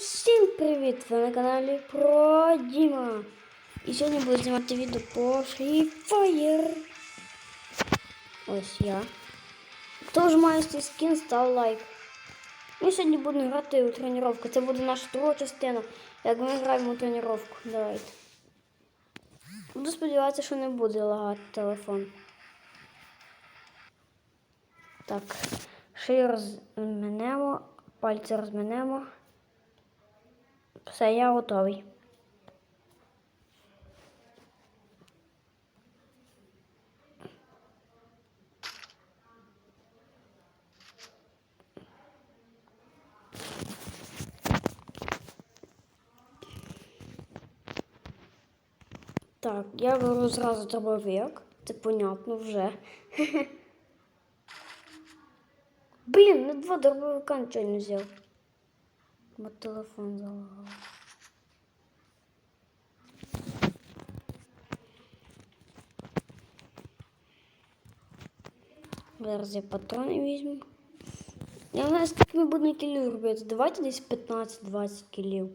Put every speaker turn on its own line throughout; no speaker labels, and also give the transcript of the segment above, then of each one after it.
всім привіт! Ви на каналі про Діма. І сьогодні буду знімати відео по Fire. Ось я. Хто вже має цей скін, став лайк. Ми сьогодні будемо грати у тренування. Це буде наша друга частина, як ми граємо у тренування. Давайте. Буду сподіватися, що не буде лагати телефон. Так, шию розминемо, пальці розминемо. Все, я готовий. Так, я беру зразу дробовик. Це понятно вже. Блін, на два дробовика нічого не взяв. Бо телефон залагав. Зараз я патрони візьму. Я не знаю, скільки ми будемо кілів робити. Давайте десь 15-20 кілів.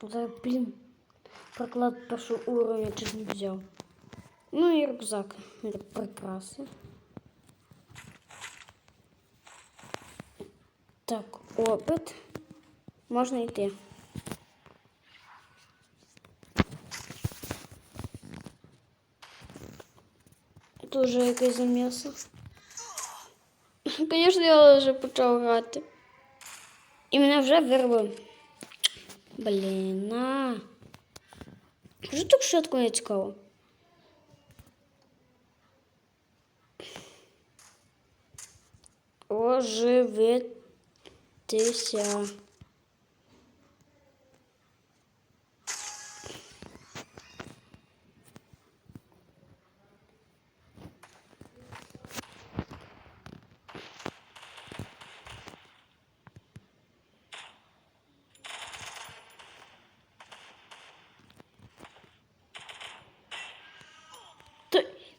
Да, блін. Проклад першого уровня чуть не взяв. Ну і рюкзак. Это прикраси. Так, опит. Можна йти. Тут вже якесь зам'ясо. Звісно, я вже почав грати. І мене вже вирвали. Блін, на. Що так швидко не цікаво? Оживитися.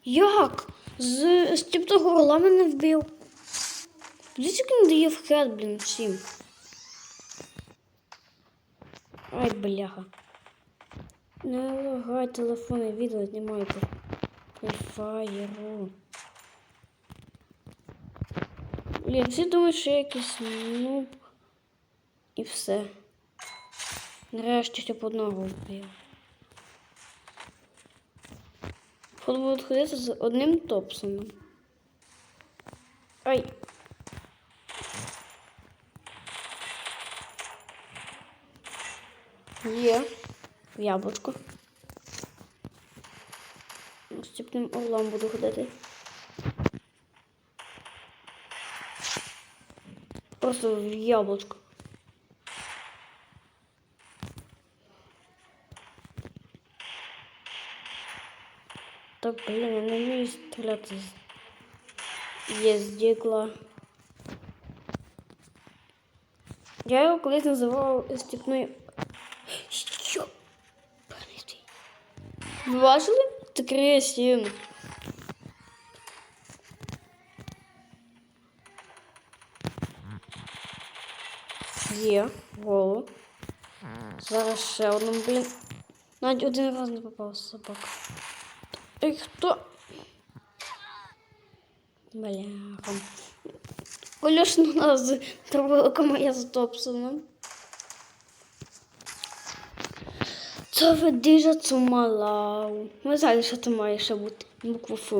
Як? З, тим того орла мене вбив. Дивіться, як він дає в хет, блін, всім. Ай, бляха. Не лагай телефони, відео знімайте. Фаєру. Блін, всі думають, що я якийсь нуб. І все. Нарешті щоб одного вбив. Фото будуть ходити з одним Топсоном. Ай. Є. В яблучко. Стіпним орлом буду ходити. Просто в яблучко. Так, блин, я не вмію стріляти з є з дігла. Я його колись називав степною. Що? Панитий. Ви бачили? Це кресін. Є, голову. Зараз ще одну, блін. Навіть один раз не попав собака. Ей, хто? Бляха. Конечно, нас з дробовиком я з Топсоном. Це ведижа цумалау. Ви знаєте, що це має ще бути. Буква Ф.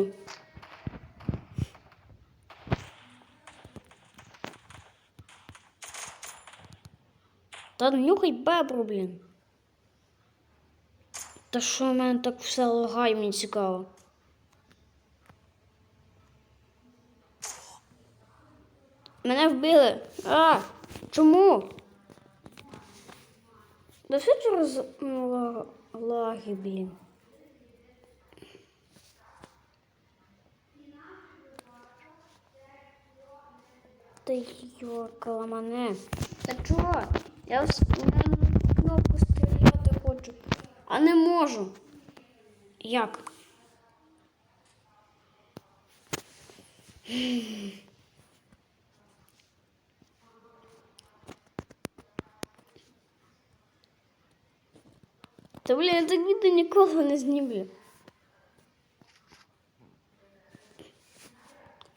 Та нюхай бебру, блін. Та що в мене так все лагає, мені цікаво. Мене вбили. А, чому? Да все через лаги, блін. Та йокала мене. Та чого? Я в кнопку стріляти хочу, а не можу. Як? Та блін, я так відео ніколи не знімлю.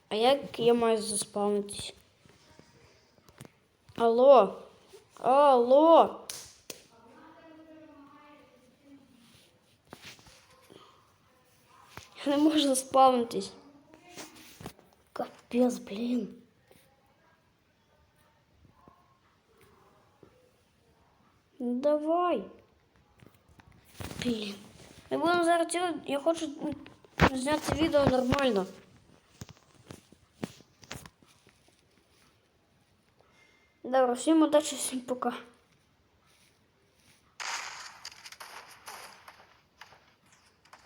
А як я маю заспавнитись? Алло? Алло? можу заспавнитись. Капець, блін. Ну давай. Блін. Ми будемо зараз ціле... Я хочу м, зняти відео нормально. Добре, всім удачі, всім пока.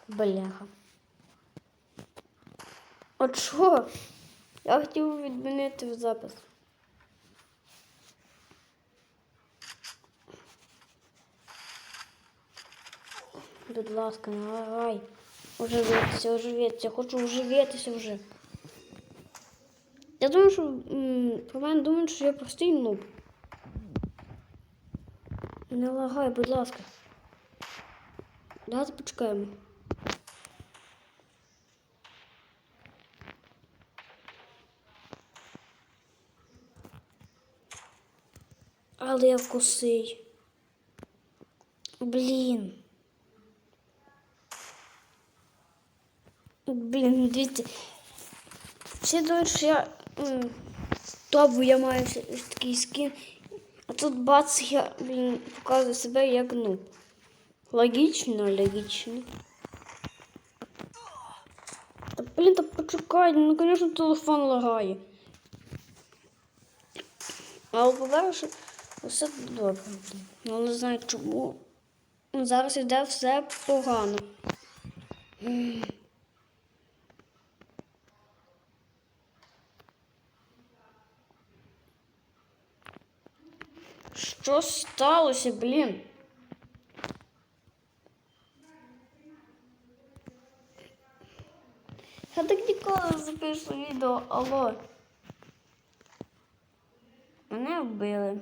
Бляха. От що? Я хотів відмінити запис. Будь ласка, давай. Оживитися, оживитися. Хочу оживитися вже. Я думаю, що про мене думають, що я простий нуб. Не лагай, будь ласка. Давайте почекаємо. Але я вкусий. Блін. Блін, дивіться. Всі думають, що я топ, я маю такий скін. А тут бац, я, блін, показую себе як ну. Логічно, логічно. Та блін, та почекай, ну, звісно, телефон лагає. Але по-перше, все добре. Ну, не знаю чому. Ну, Зараз йде все погано. Що сталося, блін? Я так ніколи не запишу відео, алло. Мене вбили.